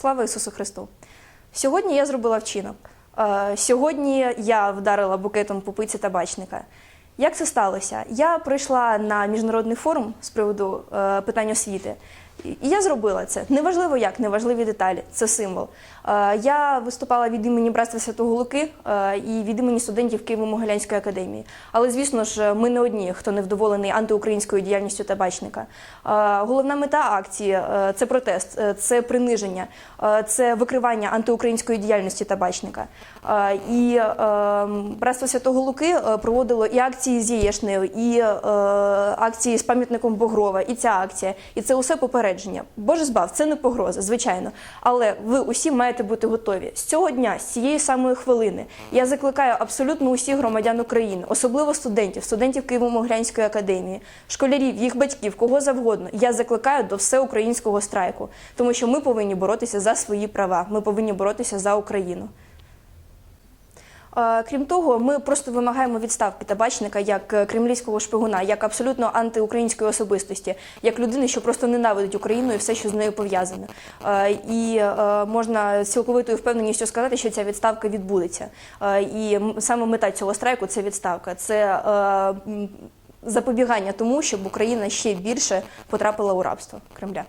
Слава Ісусу Христу! Сьогодні я зробила вчинок. Е, Сьогодні я вдарила букетом по пиці табачника. Як це сталося? Я прийшла на міжнародний форум з приводу е, питань освіти. І я зробила це. Неважливо як, неважливі деталі, це символ. Е, Я виступала від імені Братства Святого Луки е, і від імені студентів Києво-Могилянської академії. Але, звісно ж, ми не одні, хто не вдоволений антиукраїнською діяльністю табачника. Е, Головна мета акції це протест, це приниження, це викривання антиукраїнської діяльності табачника. І е, Братство Святого Луки проводило і акції з Яєшнею, і акції з пам'ятником Богрова, і ця акція. І це усе попередження. Боже збав, це не погроза, звичайно. Але ви усі маєте бути готові. З цього дня, з цієї самої хвилини, я закликаю абсолютно усіх громадян України, особливо студентів, студентів Києво-Могилянської академії, школярів, їх батьків, кого завгодно. Я закликаю до всеукраїнського страйку, тому що ми повинні боротися за свої права. Ми повинні боротися за Україну. Крім того, ми просто вимагаємо відставки табачника як е, кремлівського шпигуна, як абсолютно антиукраїнської особистості, як людини, що просто ненавидить Україну і все, що з нею пов'язане. І е, можна цілковитою впевненістю сказати, що ця відставка відбудеться. І саме мета цього страйку це відставка. Це е, запобігання тому, щоб Україна ще більше потрапила у рабство Кремля.